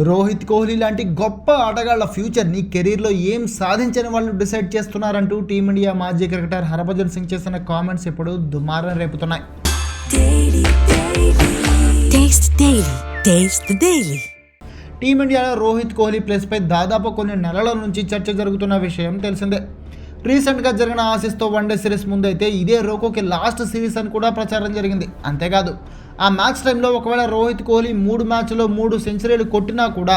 రోహిత్ కోహ్లీ లాంటి గొప్ప ఆటగాళ్ళ ఫ్యూచర్ని కెరీర్లో ఏం సాధించని వాళ్ళు డిసైడ్ చేస్తున్నారంటూ టీమిండియా మాజీ క్రికెటర్ హర్భజన్ సింగ్ చేసిన కామెంట్స్ ఇప్పుడు దుమారం రేపుతున్నాయి. టీమిండియాలో రోహిత్ కోహ్లీ ప్లేస్పై దాదాపు కొన్ని నెలల నుంచి చర్చ జరుగుతున్న విషయం తెలిసిందే. రీసెంట్గా జరిగిన ఆసీస్తో వన్డే సిరీస్ ముందైతే ఇదే రోకోకి లాస్ట్ సిరీస్ అని కూడా ప్రచారం జరిగింది. అంతేకాదు ఆ మ్యాచ్ టైంలో ఒకవేళ రోహిత్ కోహ్లీ మూడు మ్యాచ్లో మూడు సెంచరీలు కొట్టినా కూడా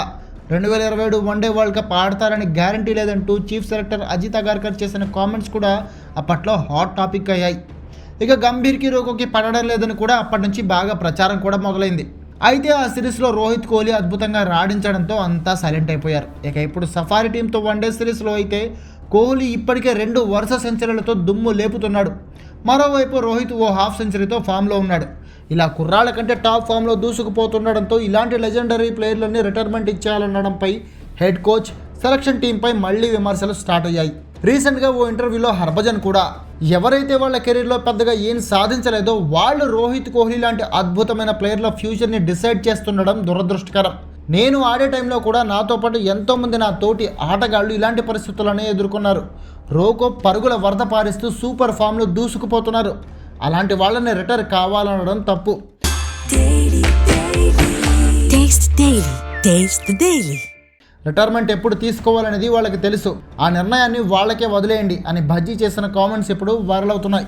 రెండు వేల ఇరవై ఏడు వన్డే వరల్డ్ కప్ ఆడతారని గ్యారంటీ లేదంటూ చీఫ్ సెలెక్టర్ అజిత్ అగార్కర్ చేసిన కామెంట్స్ కూడా అప్పట్లో హాట్ టాపిక్ అయ్యాయి. ఇక గంభీర్కి రోకోకి పడడం లేదని కూడా అప్పటి నుంచి బాగా ప్రచారం కూడా మొదలైంది. అయితే ఆ సిరీస్లో రోహిత్ కోహ్లీ అద్భుతంగా రాణించడంతో అంతా సైలెంట్ అయిపోయారు. ఇక ఇప్పుడు సఫారీ టీంతో వన్డే సిరీస్లో అయితే కోహ్లీ ఇప్పటికే రెండు వరుస సెంచరీలతో దుమ్ము లేపుతున్నాడు. మరోవైపు రోహిత్ ఓ హాఫ్ సెంచరీతో ఫామ్లో ఉన్నాడు. ఇలా కుర్రాళ్ళ కంటే టాప్ ఫామ్లో దూసుకుపోతుండడంతో ఇలాంటి లెజెండరీ ప్లేయర్లని రిటైర్మెంట్ ఇచ్చేయాలనడంపై హెడ్ కోచ్ సెలక్షన్ టీంపై మళ్ళీ విమర్శలు స్టార్ట్ అయ్యాయి. రీసెంట్గా ఓ ఇంటర్వ్యూలో హర్భజన్ కూడా ఎవరైతే వాళ్ళ కెరీర్లో పెద్దగా ఏం సాధించలేదో వాళ్ళు రోహిత్ కోహ్లీ లాంటి అద్భుతమైన ప్లేయర్ల ఫ్యూచర్ని డిసైడ్ చేస్తుండడం దురదృష్టకరం. నేను ఆడే టైంలో కూడా నాతో పాటు ఎంతోమంది నా తోటి ఆటగాళ్ళు ఇలాంటి పరిస్థితులనే ఎదుర్కొన్నారు. రోకో పరుగుల వరద పారిస్తూ సూపర్ ఫామ్లో దూసుకుపోతున్నారు. అలాంటి వాళ్ళని రిటైర్ కావాలనడం తప్పు. రిటైర్మెంట్ ఎప్పుడు తీసుకోవాలనేది వాళ్ళకి తెలుసు. ఆ నిర్ణయాన్ని వాళ్ళకే వదిలేయండి అని భజ్జీ చేసిన కామెంట్స్ ఇప్పుడు వైరల్ అవుతున్నాయి.